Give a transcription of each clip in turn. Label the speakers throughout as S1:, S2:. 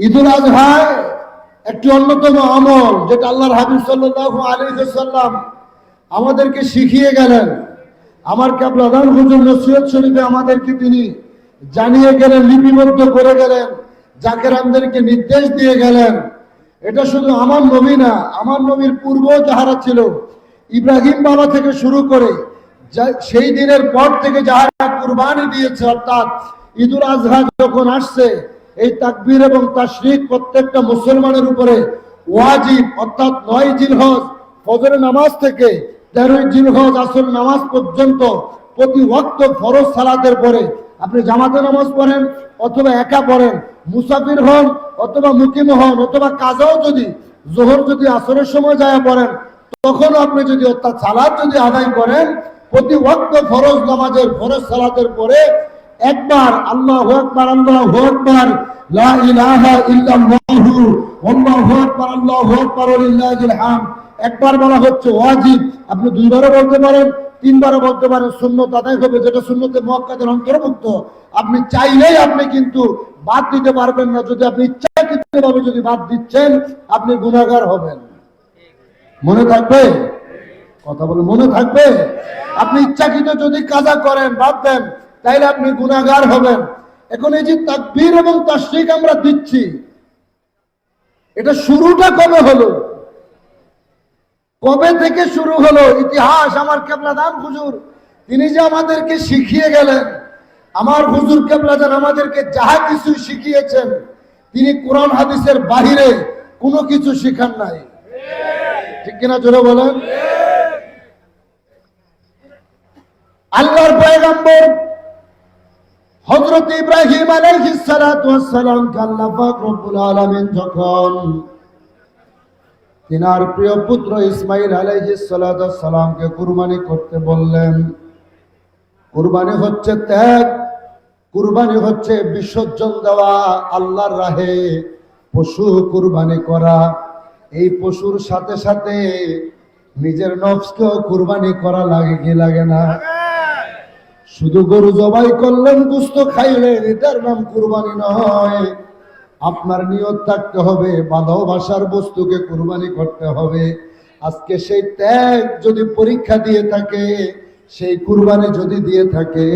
S1: ঈদুল আজহায় একটি অন্যতম আমল যেটা আল্লাহর হাবিব সাল্লাল্লাহু আলাইহি সাল্লাম আমাদেরকে শিখিয়ে গেলেন। আমার কাবলাদান হুজুর নসিহত শরীফে আমাদেরকে তিনি জানিয়ে গেলেন, লিপিবদ্ধ করে গেলেন জাকেরামদেরকে নির্দেশ দিয়ে গেলেন। এটা শুধু আমার নবী না, আমার নবীর পূর্ব যাহারা ছিল, ইব্রাহিম বাবা থেকে শুরু করে সেই দিনের পর থেকে যাহারা কুরবানি দিয়েছে, অর্থাৎ ঈদুল আজহা যখন আসছে এই তাকবীর এবং তাশরিক প্রত্যেকটা মুসলমানের উপরে ওয়াজিব, অর্থাৎ নয় জিলহজ ফজরের নামাজ থেকে তেরোই জিলহজ আসর নামাজ পর্যন্ত প্রতি ওয়াক্ত ফরজ সালাতের পরে আপনি জামাতে নামাজ পড়েন অথবা একা পড়েন, মুসাফির হন অথবা মুকিম হন অথবা কাজাও যদি, জোহর যদি আসরের সময় যায় পড়েন তখন আপনি যদি অর্থাৎ সালাদ যদি আদায় করেন, প্রতি ওয়াক্ত ফরজ নামাজের, ফরজ সালাতের পরে একবার, আল্লাহ আকবার আল্লাহ আকবার, লা ইলাহা ইল্লাল্লাহু, আল্লাহু আকবার আল্লাহু আকবার লিল্লাহিল হামদ। একবার বলা হচ্ছে ওয়াজিব। আপনি দুইবারও বলতে পারেন, তিনবারও বলতে পারেন, সুন্নত আদায় হবে যেটা সুন্নতে অন্তর্ভুক্ত। আপনি চাইলেই আপনি কিন্তু বাদ দিতে পারবেন না। যদি আপনি ইচ্ছাকৃতভাবে যদি বাদ দিচ্ছেন, আপনি গুণাগার হবেন। মনে থাকবে? কথা বলে মনে থাকবে? আপনি ইচ্ছাকৃত যদি কাজা করেন, বাদ দেন তাইলে আপনি গুনাহগার হবেন। এখন এই যে তাকবীর এবং তাশরিক আমরা দিচ্ছি, এটা শুরুটা কবে হলো? কবে থেকে শুরু হলো? ইতিহাস আমার কেবলাদান হুজুর, তিনি যে আমাদেরকে শিখিয়ে গেলেন, আমার হুজুর কেবলাদান আমাদেরকে যাহা কিছু শিখিয়েছেন, তিনি কোরআন হাদিসের বাহিরে কোনো কিছু শিখান নাই। ঠিক কিনা জোরে বলেন? আল্লাহর পয়গম্বর হযরত ইব্রাহিম আলাইহিস সালাতু ওয়াস সালাম আল্লাহ পাক রব্বুল আলামিন যখন তিনার প্রিয় পুত্র ইসমাইল সালামকে কুরবানি করতে বললেন, কুরবানি হচ্ছে ত্যাগ, কুরবানি হচ্ছে বিসর্জন দেওয়া, আল্লাহর রাহে পশু কুরবানি করা। এই পশুর সাথে সাথে নিজের নফসকেও কুরবানি করা লাগে কি লাগে না? শুধু গরু জবাই করলেন, গুস্ত খাইলেন, এটার নাম কুরবানি নয়। আপনার নিয়ত থাকতে হবে ভালোবাসার বস্তুকে কুরবানি করতে হবে। আজকে সেই ত্যাগ যদি পরীক্ষা দিয়ে থাকে, সেই কুরবানি যদি দিয়ে থাকে,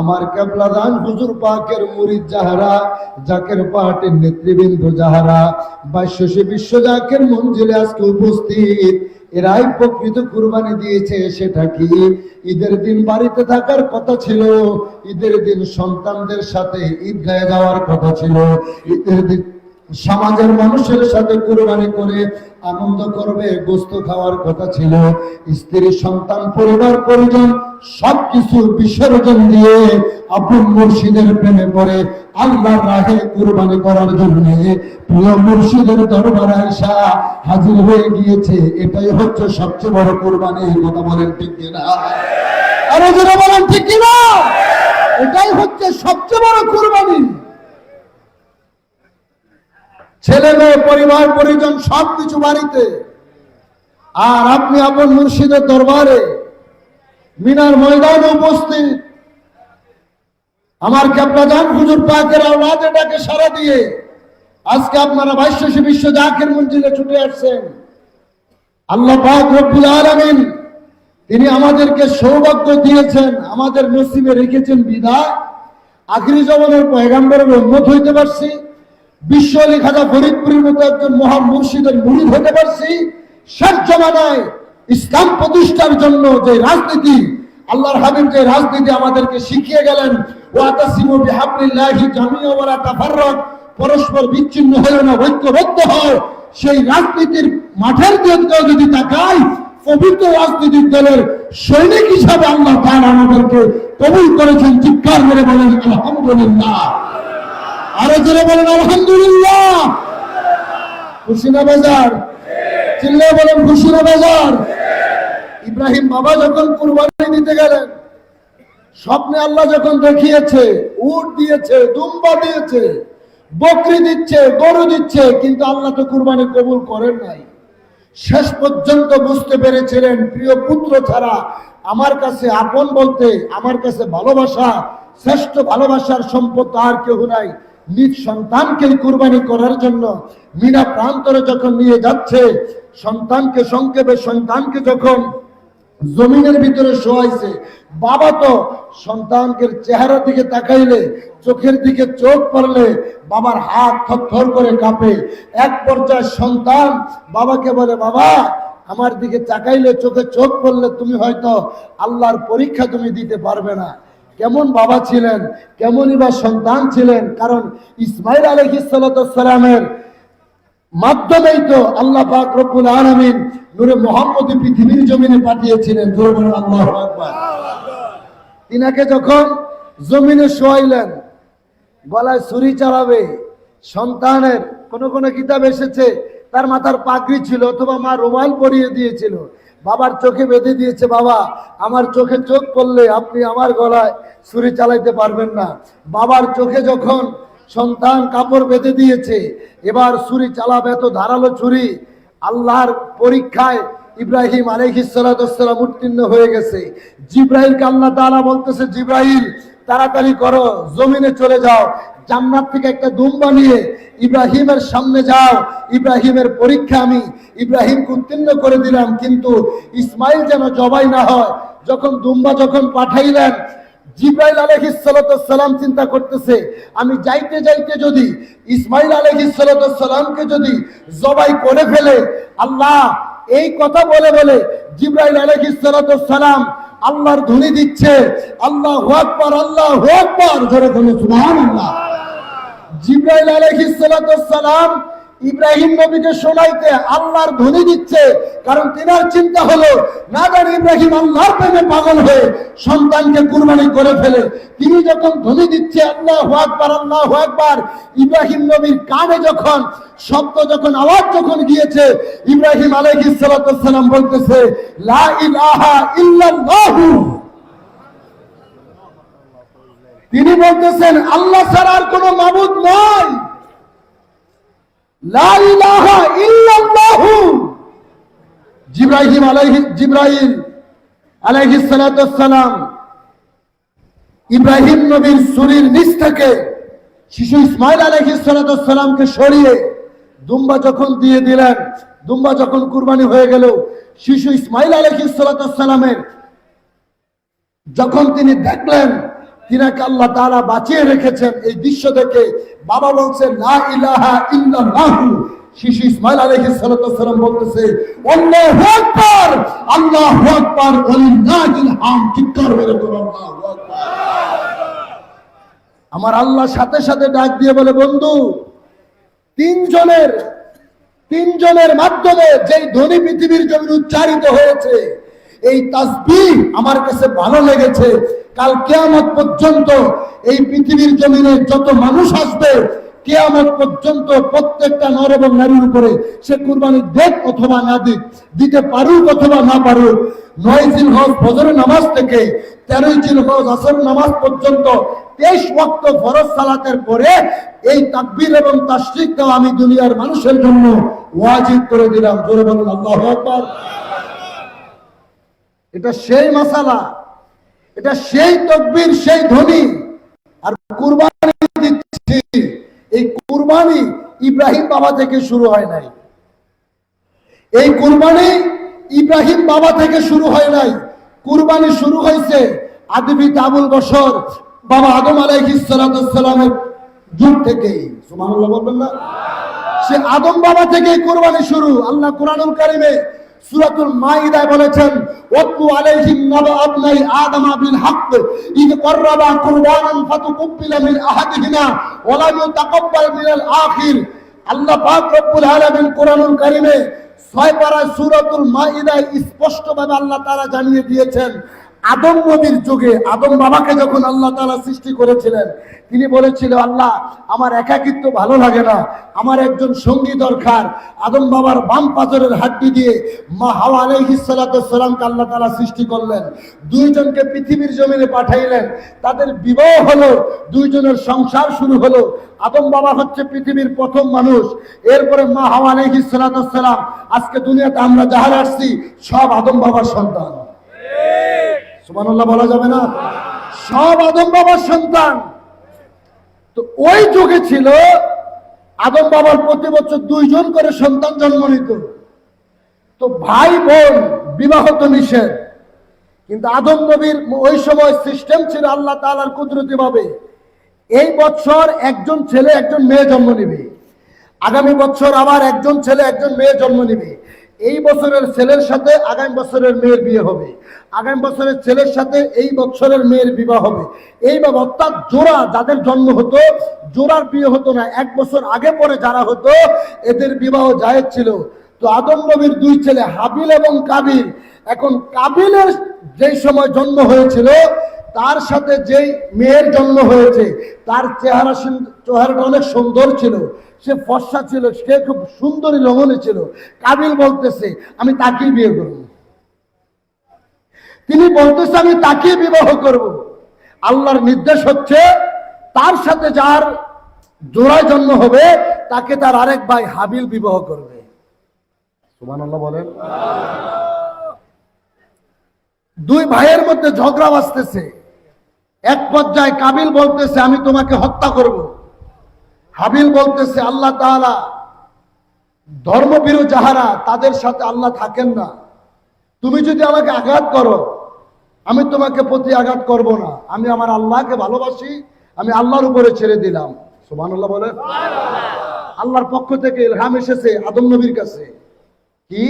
S1: আমার কেবলা দান হুজুর পাকের মুরিদ যাহারা জাকের পাহাটের নেতৃবৃন্দ যাহারা বাইশে বিশ্ব জাকের মঞ্জিলে আজকে উপস্থিত। এরাই প্রকৃত কুরবানি দিয়েছে সেটা কি? ঈদের দিন বাড়িতে থাকার কথা ছিল, ঈদের দিন সন্তানদের সাথে ঈদগাহে যাওয়ার কথা ছিল, ঈদের দিন সমাজের মানুষের সাথে কুরবানি করে আনন্দ করবে, গোস্ত খাওয়ার কথা ছিল, স্ত্রী, সন্তান, পরিবার, পরিজন সবকিছু বিসর্জন দিয়ে আপন মুর্শিদের প্রেমে পড়ে, আল্লাহর রাহে কুরবানি করার জন্য প্রিয় মুর্শিদের দরবারে আয়সা হাজির হয়ে গিয়েছে। এটাই হচ্ছে সবচেয়ে বড় কুরবানি কথা বলেন ঠিক কিনা? আরও যারা বলেন ঠিক কিনা? এটাই হচ্ছে সবচেয়ে বড় কুরবানি। ছেলে মেয়ে, পরিবার, পরিজন সবকিছু বাড়িতে। আর আপনি আপন মুর্শিদের দরবারে মিনার ময়দানে উপস্থিত। আমার ক্যাপ্টাজান হুজুর পাকের আওলাদ এটাকে সারা দিয়ে আজকে আপনারা বাইশে বিশ্ব জাকের মঞ্জিলে ছুটে আসছেন। আল্লাহ পাক রব্বুল আলামিন, তিনি আমাদেরকে সৌভাগ্য দিয়েছেন, আমাদের নসিবে রেখেছেন বিদায়। আখরি জমানের পয়গাম্বরের উন্মত হইতে পারছি, বিশ্ব আলী খাজা ফরিদপুরের মতো একজন মহান মুর্শিদের মুরিদ হতে পারছি। শেষ জমানায় ইসলাম প্রতিষ্ঠার জন্য যে রাজনীতি, আল্লাহর হাবিব যে রাজনীতি আমাদেরকে শিখিয়ে গেলেন পরস্পর বিচ্ছিন্ন হয়ে না, ঐক্যবদ্ধ হয় সেই রাজনীতির মাঠের দিকে যদি তাকাই, পবিত্র রাজনীতির দলের সৈনিক হিসাবে আল্লাহ তার আমাদেরকে কবুল করেছেন, চিৎকার করে বলেন, আলহামদুলিল্লাহ। আরও জোরে বলেন, আলহামদুলিল্লাহ। খুশিনা বাজার। চিল্লে বলেন, খুশিনা বাজার। ইব্রাহিম বাবা যখন কুরবানি দিতে গেলেন, স্বপ্নে আল্লাহ যখন দেখিয়েছে, উট দিয়েছে, দুম্বা দিয়েছে, বকরি দিচ্ছে, গরু দিচ্ছে, কিন্তু আল্লাহ তো কুরবানি কবুল করেন নাই। শেষ পর্যন্ত বুঝতে পেরেছিলেন, প্রিয় পুত্র ছাড়া আমার কাছে আপন বলতে, আমার কাছে ভালোবাসা, শ্রেষ্ঠ ভালোবাসার সম্পদ আর কেউ নাই। নিজ সন্তানকে কুরবানি করার জন্য মিনা প্রান্তরে যখন নিয়ে যাচ্ছে, সন্তানকে, সংক্ষেপে সন্তানকে যখন জমিনের ভিতরে শোয়াইছে। বাবা তো সন্তানকে চেহারা দিকে তাকাইলে, চোখের দিকে চোখ পড়লে বাবার হাত থরথর করে কাঁপে। এক পর্যায়ে সন্তান বাবাকে বলে, বাবা, আমার দিকে তাকাইলে চোখে চোখ পড়লে তুমি হয়তো আল্লাহর পরীক্ষা তুমি দিতে পারবে না। কেমন বাবা ছিলেন, কেমনই বা সন্তান ছিলেন, কারণ ইসমাইল আলহিসালামের মাধ্যমেই তো আল্লাহ পাক রব্বুল আলামিন নূরে মোহাম্মদ পৃথিবীর জমিনে পাঠিয়েছিলেন। আল্লাহু তিনাকে যখন জমিনে শোয়াইলেন, গলায় ছুরি চালাবে সন্তানের কোন কোন কিতাব এসেছে, তার মাথার পাগড়ি ছিল অথবা মা রুমাল পরিয়ে দিয়েছিল। বাবার চোখে বেঁধে দিয়েছে, বাবা, আমার চোখে চোখ পড়লে আপনি আমার গলায় ছুরি চালাইতে পারবেন না। বাবার চোখে যখন সন্তান কাপড় বেঁধে দিয়েছে। এবার ছুরি চালাবে এত ধারালো ছুরি। আল্লাহর পরীক্ষায় ইব্রাহিম আলহিসাল্লাম উত্তীর্ণ হয়ে গেছে। জিব্রাহিলকে আল্লাহ তাআলা বলতেছে জিব্রাহিল তাড়াতাড়ি করো, জমিনে চলে যাও। জান্নাত থেকে একটা দুম বানিয়ে ইব্রাহিমের সামনে যাও। ইব্রাহিমের পরীক্ষা আমি ইব্রাহিমকে উত্তীর্ণ করে দিলাম। কিন্তু ইসমাইল যেন জবাই না হয়, যখন দুম্বা যখন পাঠাইলেন জিব্রাইল আলহিসাল্লাম চিন্তা করতেছে, আমি যাইতে যাইতে যদি ইসমাইল আলহিসাল্লামকে যদি জবাই করে ফেলে, আল্লাহ এই কথা বলে বলে জিব্রাইল আলহিসাল্লাম আল্লাহর ধ্বনি দিচ্ছে, আল্লাহ আকবার আল্লাহ আকবার ধরে ধরে সুবহানাল্লাহ। জিব্রাইল আলহিসাল্লাম ইব্রাহিম নবীকে শোনাইতে আল্লাহর ধ্বনি দিচ্ছে। কারণ তিনার চিন্তা হলো, না জানি ইব্রাহিম আল্লাহর প্রেমে পাগল হয়ে সন্তানকে কুরবানি করে ফেলে। তিনি যখন ধ্বনি দিচ্ছে, আল্লাহ আকবার আল্লাহ আকবার, ইব্রাহিম নবীর কানে যখন, শব্দ যখন, আওয়াজ যখন গিয়েছে, ইব্রাহিম আলাইহিস সালাম বলতেছে, লা ইলাহা ইল্লাল্লাহু। তিনি বলতেছেন, আল্লাহ ছাড়া আর কোনো মাবুদ নয় জিব্রাহিম আলাইহিস সালাম ইব্রাহিম নবীর শরীর নিচ থেকে শিশু ইসমাইল আলাইহিস সালামকে সরিয়ে দুম্বা যখন দিয়ে দিলেন, দুম্বা যখন কুরবানি হয়ে গেল, শিশু ইসমাইল আলাইহিস সালামের যখন তিনি দেখলেন তিনাকে আল্লাহ তাআলা বাঁচিয়ে রেখেছেন এই দৃশ্য দেখে। বাবা বলছেন, লা ইলাহা শিশু ইসমাইল আলাইহিস সালাম বলতেছে, আল্লাহু আকবার আল্লাহু আকবার হাম চিৎকার আল্লাহু আমার আল্লাহ সাথে সাথে ডাক দিয়ে বলে, বন্ধু, তিনজনের তিনজনের মাধ্যমে যেই ধ্বনি পৃথিবীর জমিন উচ্চারিত হয়েছে এই তাসবিহ আমার কাছে ভালো লেগেছে। কাল কেয়ামত পর্যন্ত এই পৃথিবীর জমিনে যত মানুষ আসবে, কেয়ামত পর্যন্ত প্রত্যেকটা নর এবং নারীর উপরে সে কুরবানি দেখ অথবা না দিক, দিতে পারুক অথবা না পারুক, নয় জিল হজ ফজরের নামাজ থেকে তেরোই জিল হজ আসর নামাজ পর্যন্ত তেইশ ওয়াক্ত ফরজ সালাতের পরে এই তাকবীর এবং তাসরিকটাও আমি দুনিয়ার মানুষের জন্য ওয়াজিব করে দিলাম। জোরে বলুন, আল্লাহু আকবার। এটা সেই মাসালা, এটা সেই তকবীর, সেই ধ্বনি। আর কুরবানি দিচ্ছি। এই কুরবানি ইব্রাহিম বাবা থেকে শুরু হয় নাই। এই কুরবানি ইব্রাহিম বাবা থেকে শুরু হয় নাই। কুরবানি শুরু হয়েছে আদিবি তাবুল বসর বাবা আদম আলাইহিস সালামের যুগ না? সে আদম বাবা থেকে কুরবানি শুরু। আল্লাহ কোরআনুল কারিমে সূরাতুল মাইদায় বলেছেন, ওয়াতলু আলাইহিম নাবা আবনাই আদম বিল হক, ইদ কররাবা কুরবানান ফাতুকুব্বিলা মিন আহাদিহিমা ওয়া লাম ইউতাকাব্বাল মিনাল আখির। আল্লাহ পাক রব্বুল আলামিন কোরআনুল কারীমে ছয় পারা সুরাতুল মাইদায় স্পষ্টভাবে আল্লাহ তাআলা জানিয়ে দিয়েছেন আদম নবীর যুগে, আদম বাবাকে যখন আল্লাহ তাআলা সৃষ্টি করেছিলেন, তিনি বলেছিল, আল্লাহ, আমার একাকিত্ব ভালো লাগে না, আমার একজন সঙ্গী দরকার। আদম বাবার বাম পাথরের হাড্ডি দিয়ে মা হাওয়া আলাইহিস সালাতু সালামকে আল্লাহ তাআলা সৃষ্টি করলেন। দুইজনকে পৃথিবীর জমিনে পাঠাইলেন। তাদের বিবাহ হলো, দুইজনের সংসার শুরু হলো। আদম বাবা হচ্ছে পৃথিবীর প্রথম মানুষ। এরপরে মা হাওয়া আলাইহিস সালাতু সালাম আজকে দুনিয়াতে আমরা যাহার আসছি, সব আদম বাবার সন্তান। সুবহানাল্লাহ বলা যাবে না। সব আদম বাবার সন্তান। তো ওই যুগে ছিল, আদম বাবার প্রতি বছর দুইজন করে সন্তান জন্ম নিত। তো ভাই বোন, বিবাহ তো নিষেধ। কিন্তু আদম নবীর ওই সময় সিস্টেম ছিল আল্লাহ তালার কুদরতি ভাবে। এই বছর একজন ছেলে, একজন মেয়ে জন্ম নিবে। আগামী বছর আবার একজন ছেলে, একজন মেয়ে জন্ম নিবে। এই বছরের ছেলের সাথে আগামী বছরের মেয়ের বিয়ে হবে। আগামী বছরের ছেলের সাথে এই বছরের মেয়ের বিবাহ হবে। এই এইভাবে অর্থাৎ জোড়া যাদের জন্ম হতো, জোড়ার বিয়ে হতো না, এক বছর আগে পরে যারা হতো, এদের বিবাহ জায়েজ ছিল। তো আদম নবীর দুই ছেলে, হাবিল এবং কাবিল। এখন কাবিলের যেই সময় জন্ম হয়েছিল, তার সাথে যেই মেয়ের জন্ম হয়েছে, তার চেহারা চেহারাটা অনেক সুন্দর ছিল। সে ফর্সা ছিল, সে খুব সুন্দরী রমণী ছিল। কাবিল বলতেছে, আমি তাকেই বিয়ে করব। তিনি বলতেছে, আমি তাকে বিবাহ করব। আল্লাহর নির্দেশ হচ্ছে, তার সাথে যার জোড়ায় জন্ম হবে, তাকে তার আরেক ভাই হাবিল বিবাহ করবে। বলেন। দুই ভাইয়ের মধ্যে ঝগড়া বাঁচতেছে। এক পর্যায়ে কাবিল বলতেছে, আমি তোমাকে হত্যা করব। হাবিল বলতেছে, আল্লাহ তাআলা ধর্মবিরু যাহারা, তাদের সাথে আল্লাহ থাকেন না। তুমি যদি আমাকে আঘাত করো, আমি তোমাকে প্রতি আঘাত করব না। আমি আমার আল্লাহকে ভালোবাসি, আমি আল্লাহর উপরে ছেড়ে দিলাম। সুমান আল্লাহ বলেন। আল্লাহর পক্ষ থেকে ইলহাম এসেছে আদম নবীর কাছে। কি?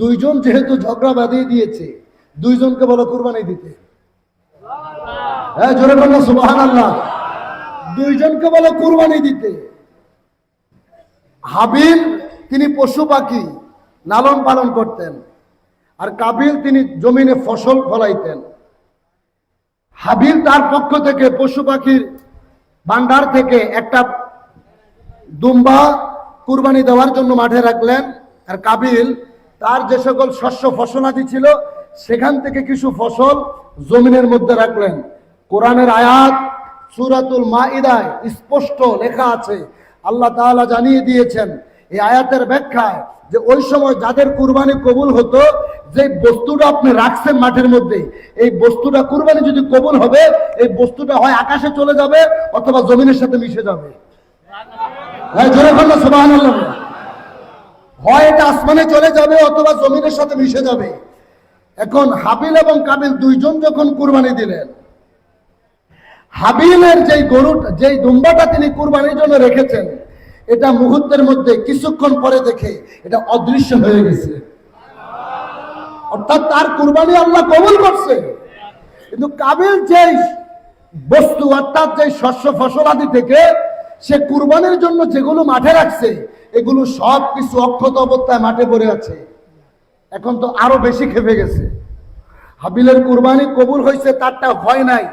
S1: দুইজন যেহেতু ঝগড়া বাঁধিয়ে দিয়েছে, দুইজনকে বলো কুরবানি দিতে। হ্যাঁ জোরে বলল সুবাহান আল্লাহ দুইজনকে বলো কুরবানি দিতে। হাবিল, তিনি পশু পাখি, লালন পালন করতেন। আর কাবিল, তিনি জমিনে ফসল ফলাইতেন। হাবিল তার পক্ষ থেকে পশু পাখির ভান্ডার থেকে একটা দুম্বা কুরবানি দেওয়ার জন্য মাঠে রাখলেন। আর কাবিল, তার যে সকল শস্য ফসলাদি ছিল, সেখান থেকে কিছু ফসল জমিনের মধ্যে রাখলেন। কোরআনের আয়াত সুরাতুল মাইদায় স্পষ্ট লেখা আছে। আল্লাহ তাআলা জানিয়ে দিয়েছেন এই আয়াতের ব্যাখ্যায় যে ওই সময় যাদের কুরবানি কবুল হতো, যে বস্তুটা আপনি রাখছেন মাঠের মধ্যে, এই বস্তুটা কুরবানি যদি কবুল হবে, এই বস্তুটা হয় আকাশে চলে যাবে অথবা জমিনের সাথে মিশে যাবে। হ্যাঁ হয় এটা আসমানে চলে যাবে অথবা জমিনের সাথে মিশে যাবে। এখন হাবিল এবং কাবিল দুইজন যখন কুরবানি দিলেন হাবিলের যেই গরু, যেই দুম্বাটা তিনি কুরবানির জন্য রেখেছেন, এটা মুহূর্তের মধ্যে কিছুক্ষণ পরে দেখে এটা অদৃশ্য হয়ে গেছে। অর্থাৎ তার কুরবানি আল্লাহ কবুল করছে। কিন্তু কাবিল যেই বস্তু, অর্থাৎ যে শস্য, ফসল আদি থেকে সে কুরবানির জন্য যেগুলো মাঠে রাখছে, এগুলো সব কিছু অক্ষত অবস্থায় মাঠে পড়ে আছে। এখন তো আরও বেশি খেপে গেছে। হাবিলের কুরবানি কবুল হয়েছে, তারটা ভয় নাই।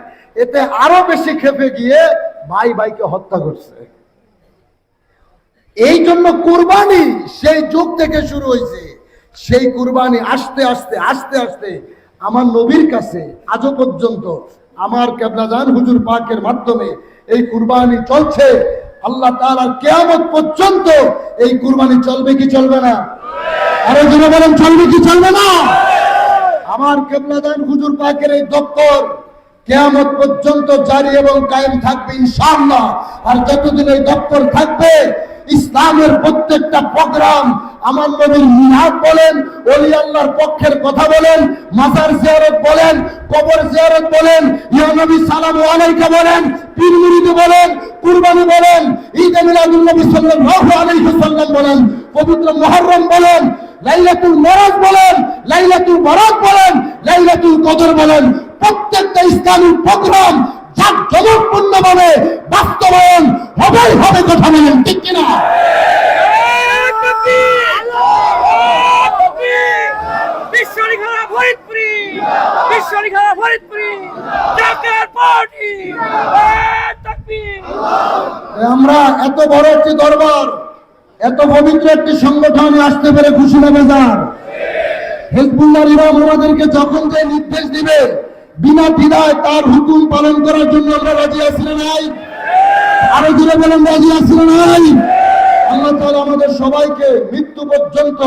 S1: এতে আরও বেশি খেপে গিয়ে ভাই ভাইকে হত্যা করছে। এই জন্য কুরবানি সেই যুগ থেকে শুরু হয়েছে। সেই কুরবানি আস্তে আস্তে আস্তে আস্তে আমার নবীর কাছে আজও পর্যন্ত আমার কেবলাজান হুজুর পাকের মাধ্যমে এই কুরবানি চলছে। আল্লাহ তাআলার কিয়ামত পর্যন্ত এই কুরবানি চলবে কি চলবে না? আরও জোরে বলেন, চলবে কি চলবে না? আমার কেবলাদান হুজুর পাকের এই দপ্তর কেয়ামত পর্যন্ত জারি এবং কায়েম থাকবে ইনশাআল্লাহ। আর যতদিন এই দপ্তর থাকবে, ইসলামের প্রত্যেকটা প্রোগ্রাম আমার নবীর মিলাদ বলেন, ওলি আল্লাহর পক্ষের কথা বলেন, মাজার জিয়ারত বলেন, কবর জিয়ারত বলেন, ইয়া নবী সালামু আলাইকা বলেন, পীর মুরিদ বলেন, কুরবানি বলেন, ঈদ মিলাদুন নবী সাল্লাল্লাহু আলাইহি ওয়াসাল্লাম বলেন, পবিত্র মুহররম বলেন, লাইলাতুল মরাজ বলেন, লাইলাতুল বরাত বলেন, লাইলাতুল কদর বলেন প্রত্যেকটা ইসলামী প্রোগ্রাম জাঁকজমকপূর্ণ ভাবে বাস্তবায়ন হবেই হবে কথা বলেন, ঠিক কিনা? আমরা এত বড় একটি দরবার, এত পবিত্র একটি সংগঠনে আসতে পেরে খুশি লাগে যান হেজবুল্লাহর ইমাম আমাদেরকে যখন যে নির্দেশ দিবে বিনা দ্বিধায় তার হুকুম পালন করার জন্য আমরা রাজি আসলে নাই? আরও জুড়ে বলেন, রাজি না নাই? আল্লাহ তাআলা আমাদের সবাইকে মৃত্যু পর্যন্ত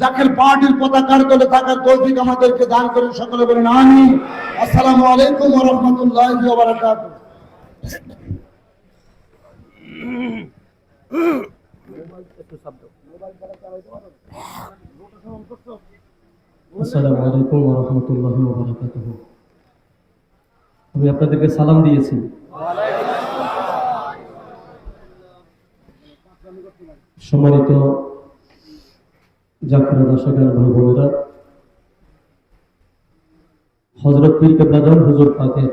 S1: জাকের পার্টির পতাকার তলে থাকার তৌফিক আমাদেরকে দান করেন, সকলে বলেন আমিন। আসসালামু আলাইকুম রাহমাতুল্লাহি
S2: আসসালামু আলাইকুম রাহমাতুল্লাহি বারাকাতুহু। আমি আপনাদেরকে সালাম দিয়েছি। সম্মানিত জাকিরা দর্শকের ভাই বোনেরা হজরত পীর কেবলাজন হুজুর পাকের